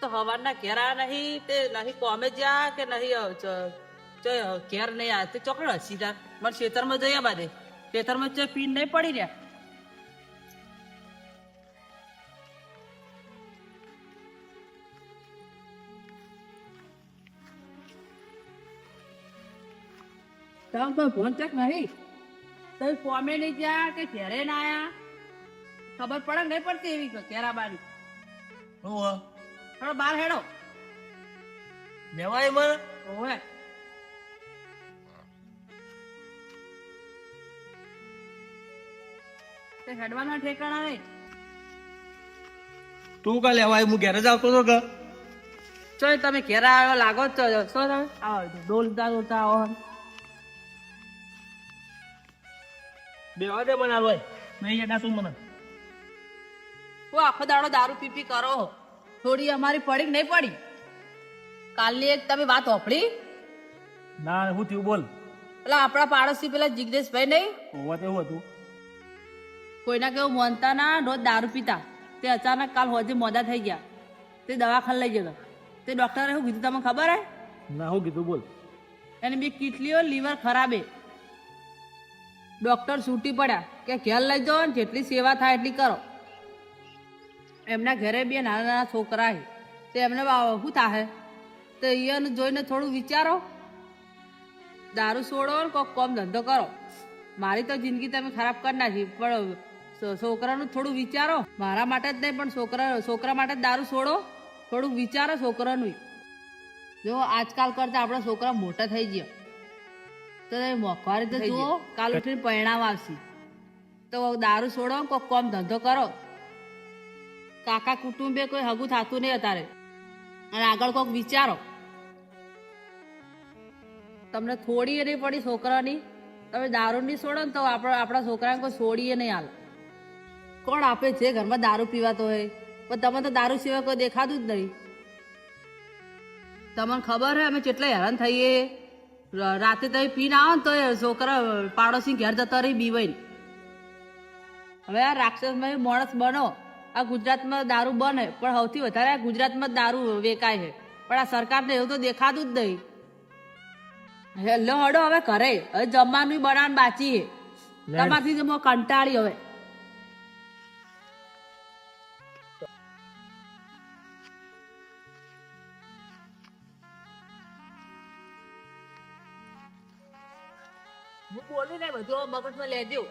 તો હવાના ઘેરા નહીં તે નહીં કોમે જ્યાં કે નહીં ઘેર નહીં આ. તે ચોકડ હસી મને ખેતરમાં જઈએ બાદે ખેતરમાં ચો પીન નહીં પડી રહ્યા. તમે કોઈ ફોન ચેક નહીં? તમે કોમે નહીં જા કે ઘેરે ના આયા? ખબર પડે નહીં પડતી એવી ઘેરા બારી હું બાર હેડો. લેવાય મને. ઓવે. તે હેડવાના ઠેકાણા નહીં. તું કા લેવાય હું ઘેર જ આવતો હતો કે ચોય તમે ઘેરા આવ્યો લાગો જ છો શું તમે? આવો ડોલતા ડોલતા આવો બેવા દે મને આવો નહીં એના તું મને. હું આખો દાડો દારૂ પીપી કરો થોડી અમારી પડી કે નહીં પડી. કાલની એક તમે વાત હોપડી ના હું થયું બોલ. પેલા આપણા પાડોશી પેલા જિગ્નેશભાઈ નહીં? હોવા તેવું હતું. કોઈના કેવું માનતા ના રોજ દારૂ પીતા. તે અચાનક કાલ હોજે મોડા થઈ ગયા. તે દવાખાને લઈ ગયેલો. તે ડોક્ટરે શું કીધું તમને ખબર હે? ના હું કીધું બોલ. એની બી કીટલીઓ લીવર ખરાબે. ડોક્ટર છૂટી પડ્યા. કે ઘેર લઈ જાઓ ને જેટલી સેવા થાય એટલી કરો. એમના ઘરે બે નાના નાના છોકરા છે. તે એમને શું થાય તો એને જોઈને થોડું વિચારો. દારૂ છોડો ને કોઈક કોમ ધંધો કરો. મારી તો જિંદગી તમે ખરાબ કરી નાખી પણ છોકરાનું થોડું વિચારો. મારા માટે જ નહીં પણ છોકરા છોકરા માટે જ દારૂ છોડો. થોડુંક વિચારો છોકરાનું. જો આજકાલ કરતા આપણા છોકરા મોટા થઈ ગયા. તો તમે મોંઘવારી તો જુઓ કાલ ઉઠીને પરિણામ આવશે. તો દારૂ છોડો કોઈક કોમ ધંધો કરો. કાકા કુટુંબે કોઈ હગું થતું નહીં અત્યારે. અને આગળ કોઈક વિચારો. તમને થોડી નહીં પડી છોકરાની? તમે દારૂ નહીં છોડો ને તો આપણા આપણા છોકરાને કોઈ છોડીએ નહીં હાલ. કોણ આપે છે? ઘરમાં દારૂ પીવાતો હોય. પણ તમે તો દારૂ સિવાય કોઈ દેખાતું જ નહીં. તમને ખબર હે, અમે કેટલા હેરાન થઈએ. રાતે તમે પીને આવો ને તો છોકરા પાડોશી ઘેર જતા રહી બીવાઈ હવે આ રાક્ષસમાં માણસ બનો. આ ગુજરાતમાં દારૂ બને પણ સૌથી વધારે આ ગુજરાતમાં દારૂ વેચાય છે. પણ આ સરકારને એવું તો દેખાતું જ નહીં. હેલો હડો હવે ઘરે. હવે જમવાનું બનાવવાનું બાચી છે. તમારથી તો કંટાળી હવે. હું બોલી ને બધું મગજમાં લેજો.